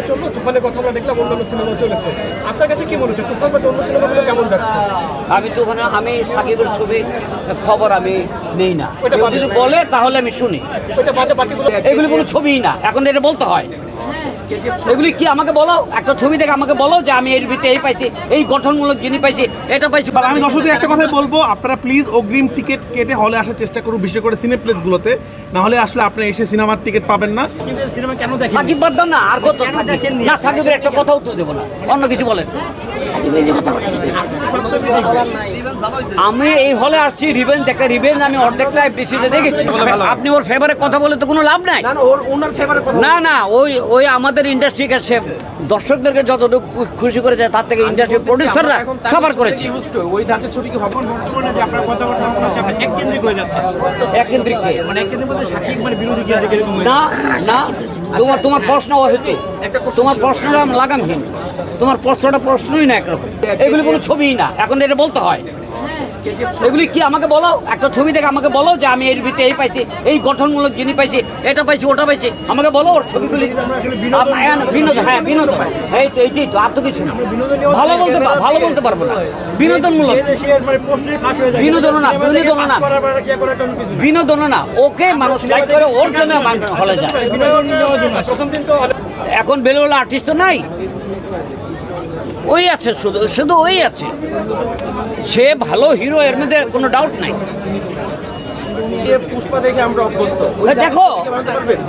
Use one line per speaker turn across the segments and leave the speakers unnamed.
Cinema চলল তুফানের কথা আমরা দেখলাম অন্যান্য সিনেমা চলেছে। আপনার কাছে কি মনে হচ্ছে তুফান বা অন্য সিনেমাগুলো কেমন যাচ্ছে?
আমি তো ওখানে আমি সাকিবের ছবি খবর আমি নেই না।
ওটা
যদি বলে তাহলে আমি শুনি।
এগুলো
এগুলি কোনো ছবিই না। এখন এটা বলতে হয় এগুলি কি আমাকে বলো? একটা ছবি দেখে আমাকে বলো যে আমি এর ভিতরে এই পাইছি এই গঠনমূলক জিনিস পাইছি এটা পাইছি
আমি দর্শকদের একটা কথাই বলব আপনারা প্লিজ অগ্রিম টিকিট কেটে হলে আসার চেষ্টা করুন বিশেষ করে সিনেপ্লেসগুলোতে না হলে আসলে আপনি এসে সিনেমার টিকিট পাবেন না।
সিনেমা সাকিব বাদ দাও না আর কত দেখেন না সাকিবের একটা কথাও তো দেবো না অন্য কিছু বলেন। আমি এই হলে আসছি রিভেঞ্জ একটা রিভেঞ্জ আমি অর্ধেকটা বেশিটা দেখেছি আপনি ওর ফেভারে কথা বলে তো কোনো লাভ নাই? না না ওই ওই আমাদের ইন্ডাস্ট্রিকে সে দর্শকদেরকে যতটুকু খুশি করেছে তার থেকে ইন্ডাস্ট্রি প্রডিউসাররা সাফার করেছে।
মনে এককেন্দ্রিক। মানে
না না তোমার তোমার প্রশ্ন অহেতু তোমার প্রশ্নটা লাগামহীন। তোমার প্রশ্নটা প্রশ্নই না একরকম। এগুলি কোনো ছবিই না। এখন এটা বলতে হয়। এগুলি কি আমাকে বলো? একটা ছবি দেখে আমাকে বলো যে আমি এর ভিতরে এই পাইছি এই গঠনমূলক জিনিস পাইছি এটা পাইছি ওটা পাইছি। আমাকে বলো ওর ছবিগুলি। হ্যাঁ, আর তো কিছু ভালো বলতে ভালো বলতে পারব না। বিনোদনমূলক। বিনোদন না বিনোদন না। বিনোদন না। ওকে মানুষ লাইক করে ওর জন্য হলে যায়।
প্রথম
এখন আর্টিস্ট তো নাই। ওই আছে শুধু শুধু ওই আছে। সে ভালো হিরো এর মধ্যে কোনো ডাউট নাই।
পুষ্পা দেখে আমরা অভ্যস্ত।
দেখো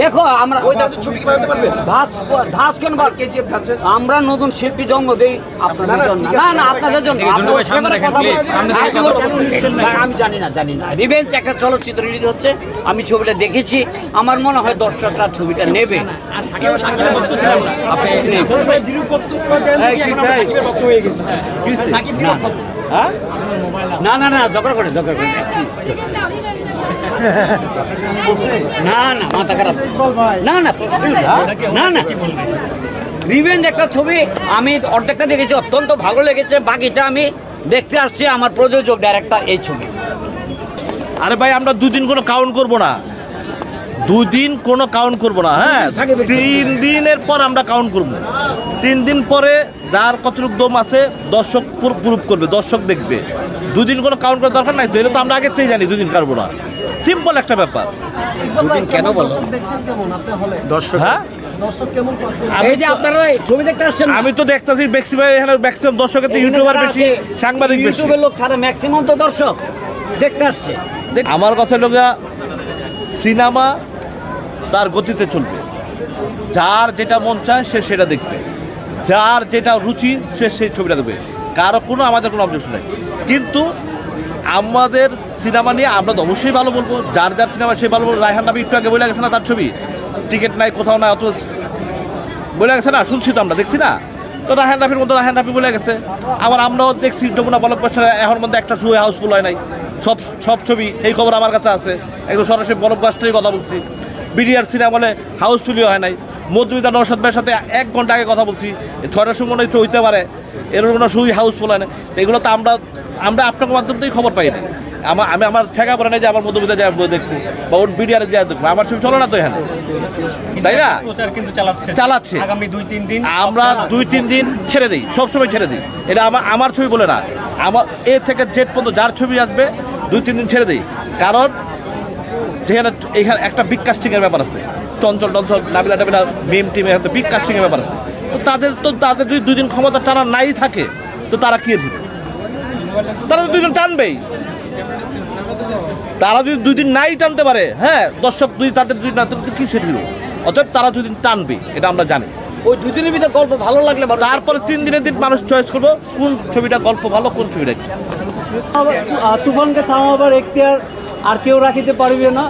দেখো আমরা
ওই ধাঁচের ছবি কি বানাতে পারবেন?
ধাস ধাস কেন বার
কেজিএফ ধাঁচের।
আমরা নতুন শিল্পী জন্ম দেই আপনাদের জন্য। না না আপনাদের জন্য। আমি জানি না জানি না। রিভেঞ্জ একটা চলচ্চিত্র রিলিজ হচ্ছে। আমি ছবিটা দেখেছি। আমার মনে হয় দর্শকরা ছবিটা নেবে। এই, না না না। না। ঝগড়া করে ঝগড়া করে। না না, মাথা খারাপ। না না না না। রিভেঞ্জ একটা ছবি, আমি অর্ধেকটা দেখেছি, অত্যন্ত ভালো লেগেছে, বাকিটা আমি দেখতে আসছি আমার প্রযোজক ডাইরেক্টর এই ছবি।
আরে ভাই, আমরা দুদিন কোনো কাউন্ট করব না। দুদিন কোনো কাউন্ট করব না হ্যাঁ? তিন দিনের পর আমরা কাউন্ট করব। তিন দিন পরে যার কতটুকু দম আছে দর্শক প্রুভ করবে দর্শক দেখবে। দুদিন কোনো কাউন্ট করার দরকার নাই তো এটা তো আমরা আগের থেকেই জানি দুদিন কাটবো না। সিম্পল একটা ব্যাপার।
দুদিন কেন বলো?
হ্যাঁ?
এই যে আপনারা ছবি দেখতে আসছেন
আমি তো দেখতেছি ম্যাক্সিমাম এখানে ম্যাক্সিমাম দর্শকের ইউটিউবার বেশি সাংবাদিক বেশি।
ইউটিউবের লোক ছাড়া ম্যাক্সিমাম তো দর্শক। দেখতে আসছে। দেখ-
আমার কথা লোকা সিনেমা তার গতিতে চলবে। যার যেটা মন চায় সে সেটা দেখবে। যার যেটা রুচি, সে সেই ছবিটা দেখবে। কারও কোনো, আমাদের কোনো অবজেকশন নেই। কিন্তু আমাদের সিনেমা নিয়ে আমরা তো অবশ্যই ভালো বলব। যার যার সিনেমা সে ভালো বলব। রায়হান নাবি একটু আগে বলে গেছে না তার ছবি? টিকিট নাই, কোথাও নাই অত বলে গেছে না? শুনছি তো আমরা, দেখছি না? তো রাহেন রাফির মতো রাহেন রাফি বলে গেছে। আবার আমরাও দেখছি, যমুনা বলক এখন মধ্যে একটা শো হাউসফুল হয় নাই। সব সব ছবি, এই খবর আমার কাছে আছে। একদম সরাসরি বলক বাস্টেরই কথা বলছি। বিডিআর সিনেমা বলে হাউসফুলই হয় নাই। মধুমিতা নৌসদ ভাইয়ের সাথে এক ঘণ্টা আগে কথা বলছি। ছয়টার সময় মনে হইতে পারে। এরকম কোনো শোই হাউসফুল হয় না এগুলো তো আমরা আমরা আপনার মাধ্যম থেকেই খবর পাই না আমার আমি আমার ঠেকা পড়ে নাই যে আমার মধুমিতা যায় দেখব বা ওর বিডিআর যায় দেখব। আমার ছবি চলো না তো এখানে। তাই না?
চালাচ্ছে।
চালাচ্ছে।
আগামী দুই তিন দিন
আমরা দুই তিন দিন ছেড়ে দিই। সবসময় ছেড়ে দিই। এটা আমার আমার ছবি বলে না। আমার এ থেকে জেট পর্যন্ত যার ছবি আসবে দুই তিন দিন ছেড়ে দিই। কারণ যেখানে এখানে একটা বিগ কাস্টিংয়ের ব্যাপার আছে। চঞ্চল টঞ্চল নাবিলা টাবিলা মেম টিমের হাতে বিগ কাস্টিংয়ের ব্যাপার আছে। তো তাদের তো তাদের যদি দুই দিন ক্ষমতা টানা নাই থাকে তো তারা কি দিবে তারা তো দুই দিন টানবেই। তারা যদি দুই দিন নাই টানতে পারে হ্যাঁ দর্শক দুই তাদের দুই না তাদের কি সেটা অতএব তারা দুই দিন টানবে এটা আমরা জানি।
ওই দুদিনের ভিতরে গল্প ভালো লাগলে ভালো
তারপরে তিন দিনের দিন মানুষ চয়েস করব কোন ছবিটা গল্প ভালো কোন ছবিটা কি?
তুফানকে থামাবার এখতিয়ার আর কেউ রাখিতে পারবে না।